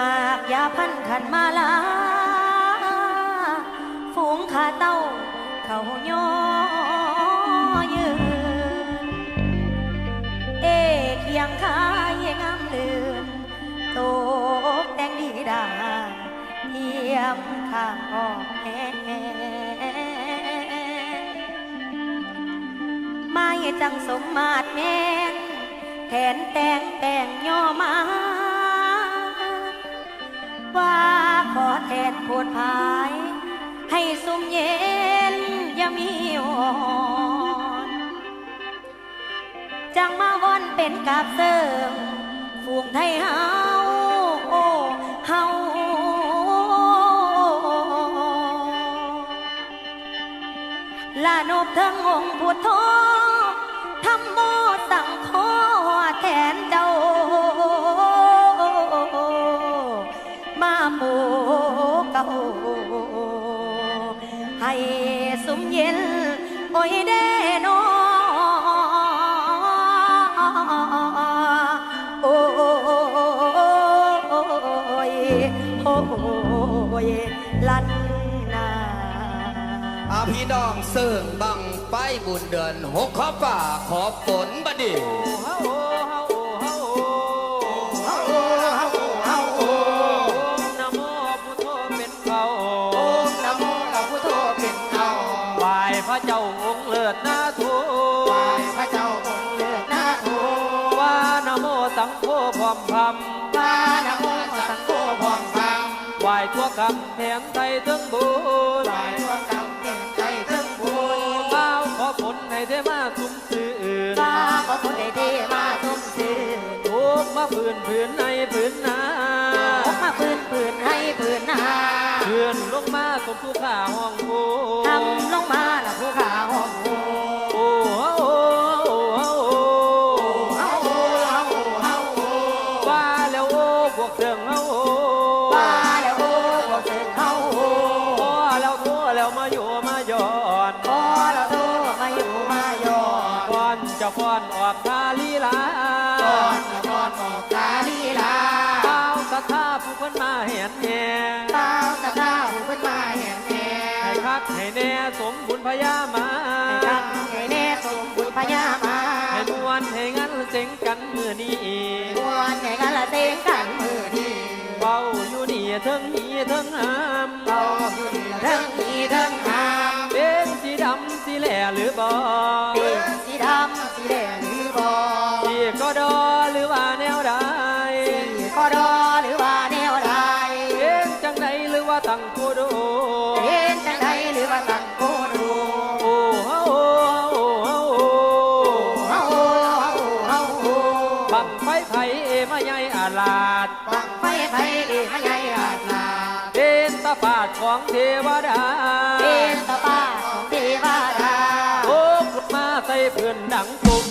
มากยาพันขันมาลา ฝูงขาเต้า เขาย่อยืน เอกเคียงขายงามเลือนโตกแต่งดีดาเทียมข้างออกแหไม่จังสมมาตรแม่นแทนแต่งแต่งย่อมา ว่าขอแทนโพดภาย ให้สุมเย็นอย่ามีอ่อนจังมาว่อนเป็นกาบเสริมฝูงไทยเฮาโอ้เฮาลานบทั้งองค์ อยเด้นอโอ้ยโอ้ยลันนาอาพี่น้องเสิ่งบังไปบุญเดือนหกขอฝ่าขอฝนบดีนโมพุทธเป็นเขานโมเราพุทธเป็นเอาไหวพระเจ้า ลิศนาทูไหว้พระเจ้าองค์เลือดหน้าทูว่านะโมสังโฆพร้อมพพานะโมสังโฆพร้อมพังำไหวทั่วคำแถมไทยถึงบุญไหว้ทั่วกำ ป้าขอผลให้ได้มาคุ้มสื่นฟ้าขอคนใดดีมาทุ่มซื้อทุกมาฝืนผืนในผืนนาออกมาปืนปืนให้ปืนหน้าเพื่อนลงมาสมผู้ข้าห้องโอ้ทำลงมาละผู้ขาห้องโอ้โอ้ อนออกทาลีลาก่อนนะก่อนออกกาลีลาเป้าสะท้าผู้คนมาเห็นแห่เต้าตะข้าวเพิ่นมาแห่งแห่ให้คักให้แน่สมบุญพญามาให้ทักให้แน่สมบุญพญามาให้มวนให้งั้นเจ๋งกันมือนี้มวนให้กันละเต็งกันมือนี้เบาอยู่นี่เทิงหีเทิงหามเราอยู่นี่เทั้งมีเทั้งหามเป็นสีดำสีแหล่หรือบ่ มาใหญ่อาลาดบังไฟไฟเอ๋มาใหญ่อาจลาเป็นตาปาดของเทวดาเป็นตาป้าของเทวดาโอ้กลุกมาใส่เพื่อนดังปุก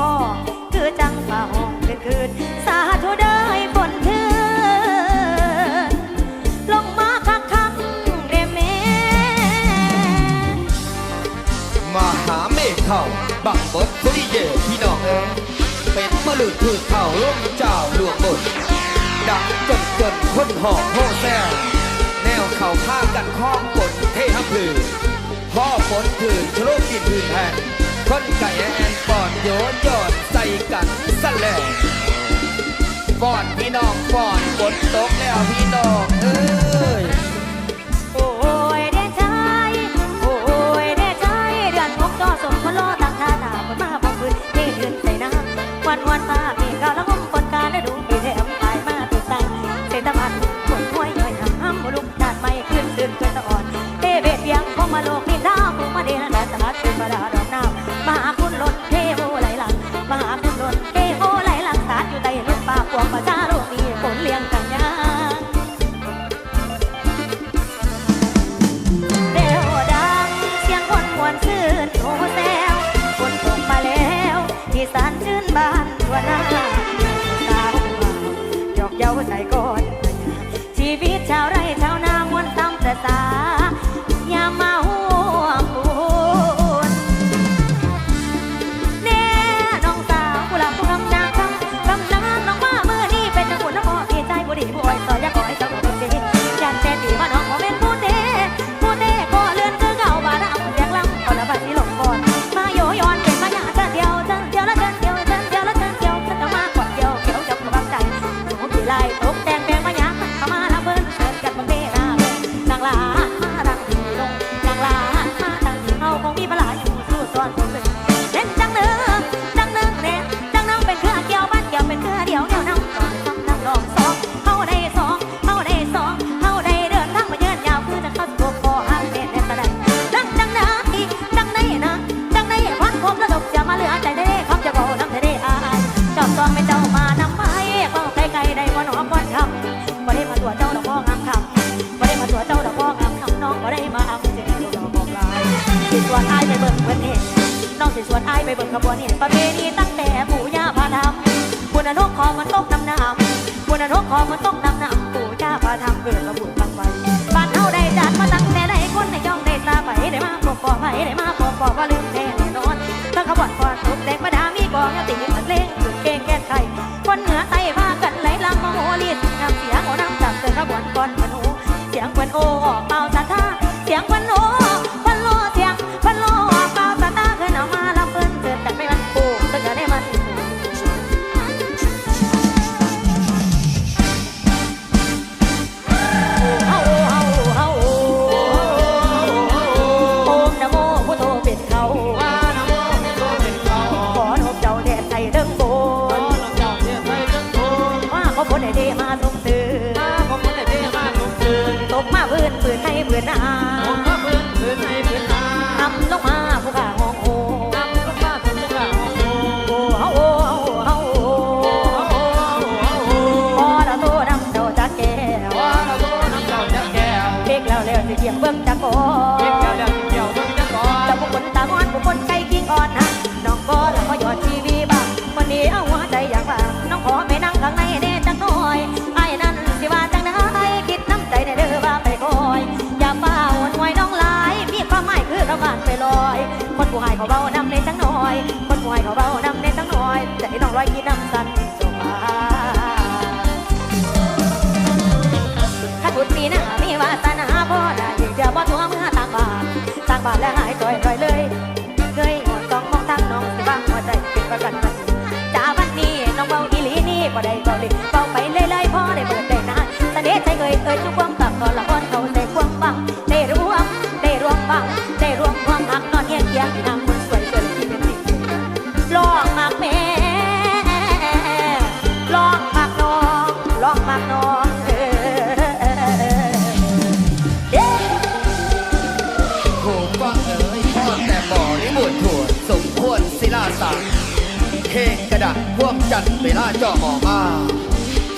กองห้อคือจังฝ่าห้องคืนคืนสาธุได้ผลเถือนลงมาคักคักเดแม่มหาเมฆเขาบังบดสุริเยพี่น้องเอ๋เป็นมะลือพืชเข่าล้มเจ้าหลวงบนดังจนจนคนหอกโฮแซ่แนวเข่าข้างกันข้องกดเทหผืนพ่อฝนผืนชโลกินผืนแทน คนไก่แอนปอดโยนยอดใส่กันสแล้วฟอดพี่น้องปอดฝนตกแล้วพี่น้องเอ้ย บ่ได้มาเอาเจ็บดอกบอกลายสิสวนอายไปเบิ่งเพิ่นเห็นน้องสิสวนอายไปเบิ่งขบวนเห็นประเพณีตั้งแต่ปู่ย่าพาทำบุญอนกของมันตกน้ำน้ำบุญอนกของมันตกน้ำน้ำปู่ย่าพาทำเกิดระบุตั้งไว้บ้านเฮาได้จัดมาตั้งแต่ใดคนในย่องได้ตาไปได้มาปกปอไปได้มาปกปอว่าลืมแน่แน่นอนถ้าขบวนก่อนตกแดงประดามีกองยตีมันเล่งจุดเก่งแก้ไขคนเหนือใต้พากันไหลลำมาโหลีดนำเสียงโอน้ำจับเตือนขบวนก่อนพนูเสียงควันโอออกเป่า สียงวันโอ อยคนผู้ให้เขาเบานำในจังหน่อยใจน้องร้อยกินน้ำสันจงมาถ้าบุญมีหน้ามีวาสนาพ่อได้เดี๋ยวบ่ทัวเมื่อต่างบาต่างบาแล้วหายจ่อยจ่อยเลยเคยหมดกองมองทางน้องสิบ้างหัวใจเป็นประกันมันจ้าวันนี้น้องเบาอีหลีนี่บ่ได้เบาเลยเบาไปเลยเลยพ่อได้เปิดได้นานเสน่ห์ใจเคยเอ่ยจุกความต่ำก่อนละคนเขา เคงกระพ่วงจันเวลาจ่อหมอมา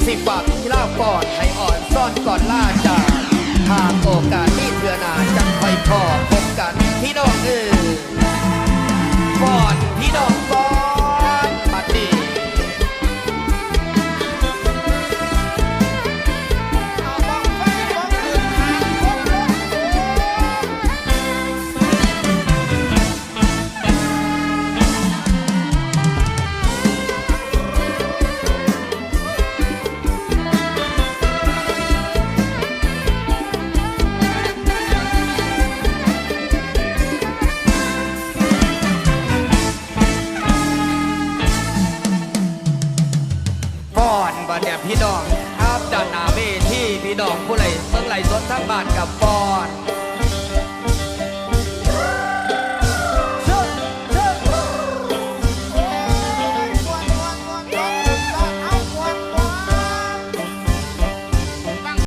สิบปากที่ลาก่อนให้อ่อนซ่อนก่อนล่าจากหากโอกาสที่เถื่อนาจัง เนี่ยพี่น้องครับด้านหน้าเวทีพี่น้องผู้ไหลเมืองไหลสดทั้งบ้านกับปอน